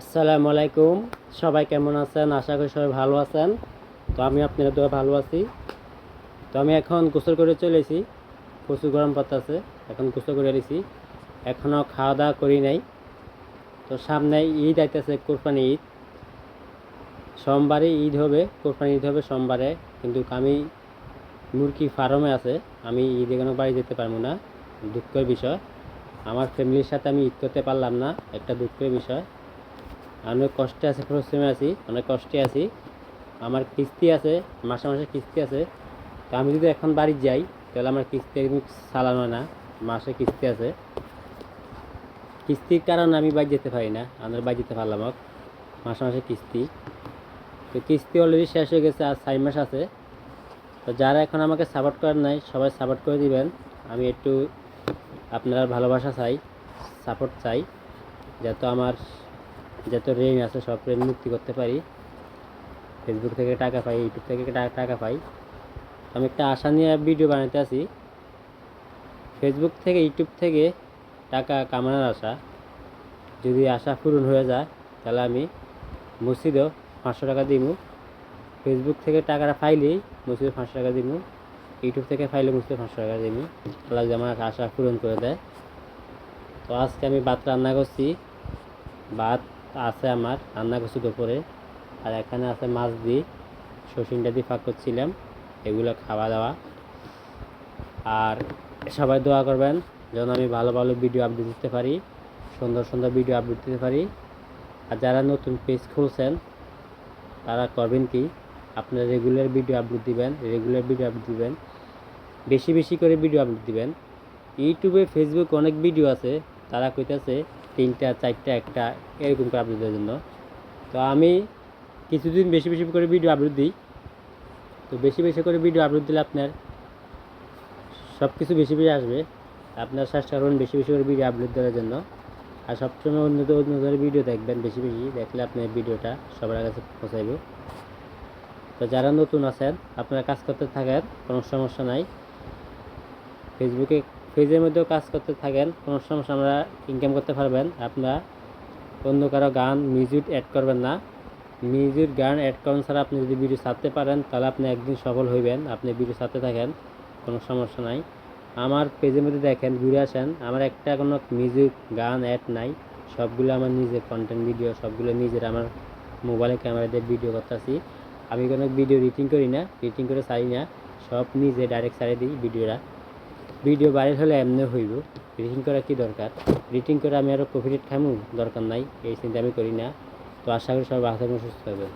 আসসালামু আলাইকুম। সবাই কেমন আছেন? আশা করি সবাই ভালো আছেন। তো আমি আপনারা তো ভালো আছি। তো আমি এখন গোসল করে চলেছি প্রচুর গরম পাতা আছে এখন গোসল করে এসেছি। এখনও খাওয়া দাওয়া করি নাই। তো সামনে ঈদ আইতেছে, কোরবানি ঈদ। সোমবারে ঈদ হবে, কোরবানি ঈদ হবে সোমবারে। কিন্তু আমি মুরগি ফার্মে আছে। আমি ঈদে কোনো বাড়ি যেতে পারব না। দুঃখের বিষয়। আমার ফ্যামিলির সাথে আমি ঈদ করতে পারলাম না। একটা দুঃখের বিষয়। অনেক কষ্টে আছে পরিশ্রমে আছি, অনেক কষ্টে আছি। আমার কিস্তি আছে, মাসে মাসে কিস্তি আছে। তো আমি যদি এখন বাড়ি যাই, তাহলে আমার কিস্তি একদম চালানো না, মাসে কিস্তি আছে। কিস্তির কারণে আমি বাড়ি যেতে পারি না, আমাদের বাড়ি যেতে পারলাম মাসে মাসে কিস্তি। তো কিস্তি অলরেডি শেষ হয়ে গেছে, আর চার মাস আছে। তো যারা এখন আমাকে সাপোর্ট করেন নাই, সবাই সাপোর্ট করে দিবেন। আমি একটু আপনার ভালোবাসা চাই সাপোর্ট চাই, যাতে আমার যত ঋণ আছে, সব ঋণ মুক্তি করতে পারি। ফেসবুক থেকে টাকা পাই ইউটিউব থেকে টাকা পাই। আমি একটা আশা নিয়ে ভিডিও বানাতে আছি। ফেসবুক থেকে ইউটিউব থেকে টাকা কামানোর আশা। যদি আশা পূরণ হয়ে যায়, তাহলে আমি মসজিদেও পাঁচশো টাকা দিব ফেসবুক থেকে টাকাটা পাইলেই মসজিদে পাঁচশো টাকা দিব ইউটিউব থেকে পাইলে মসজিদে পাঁচশো টাকা দিব আল্লাহ যে আমার আশা পূরণ করে দেয়। তো আজকে আমি ভাত রান্না করছি। ভাত আছে আমার, রান্না করছি দুপুরে। আর এখানে আছে মাছ দিয়ে শসিনটা দিয়ে ফাঁক করছিলাম, এগুলো খাওয়া দাওয়া। আর সবাই দোয়া করবেন যেন আমি ভালো ভালো ভিডিও আপডেট দিতে পারি, সুন্দর সুন্দর ভিডিও আপডেট দিতে পারি। আর যারা নতুন পেজ খুলছেন, তারা করবেন কি, আপনারা রেগুলার ভিডিও আপলোড দিবেন রেগুলার ভিডিও আপলোড দিবেন, বেশি বেশি করে ভিডিও আপলোড দিবেন। ইউটিউবে ফেসবুক অনেক ভিডিও আছে, তারা কইতেছে তিনটা, চারটা, একটা, এরকম করে আপলোড দেওয়ার জন্য। তো আমি কিছুদিন বেশি বেশি করে ভিডিও আপলোড দিই। তো বেশি বেশি করে ভিডিও আপলোড দিলে আপনার সব কিছু বেশি বেশি আসবে। আপনার চেষ্টা করবেন বেশি বেশি করে ভিডিও আপলোড দেওয়ার জন্য। আর সবসময় উন্নত উন্নত ভিডিও দেখবেন বেশি বেশি। দেখলে আপনার ভিডিওটা সবার কাছে পৌঁছাইবে। তো যারা নতুন আছেন, আপনারা কাজ করতে থাকেন, কোনো সমস্যা নাই। ফেসবুকে পেজের মধ্যেও কাজ করতে থাকেন, কোনো সমস্যা আমরা ইনকাম করতে পারবেন। আপনারা অন্য কারও গান মিউজিক অ্যাড করবেন না। মিউজিক গান অ্যাড করেন ছাড়া আপনি যদি ভিডিও ছাড়তে পারেন, তাহলে আপনি একদিন সফল হইবেন। আপনি ভিডিও ছাড়তে থাকেন, কোনো সমস্যা নাই। আমার পেজের মধ্যে দেখেন, ঘুরে আসেন। আমার একটা কোনো মিউজিক গান অ্যাড নাই। সবগুলো আমার নিজের কন্টেন্ট ভিডিও সবগুলো নিজের আমার মোবাইলে ক্যামেরা দিয়ে ভিডিও করতেছি। আমি কোনো ভিডিও রিটিং করি না রিটিং করে ছাড়ি না। সব নিজে ডাইরেক্ট ছাড়ি দিই ভিডিওটা ভিডিও বাইরে হলে এমনি হইব। রিটিং করা কি দরকার? রিটিং করে আমি আরও প্রফিট খামু? দরকার নাই এই চিন্তা আমি করি না। তো আশা করি সবাই ভালো থাকবেন, সুস্থ থাকবেন।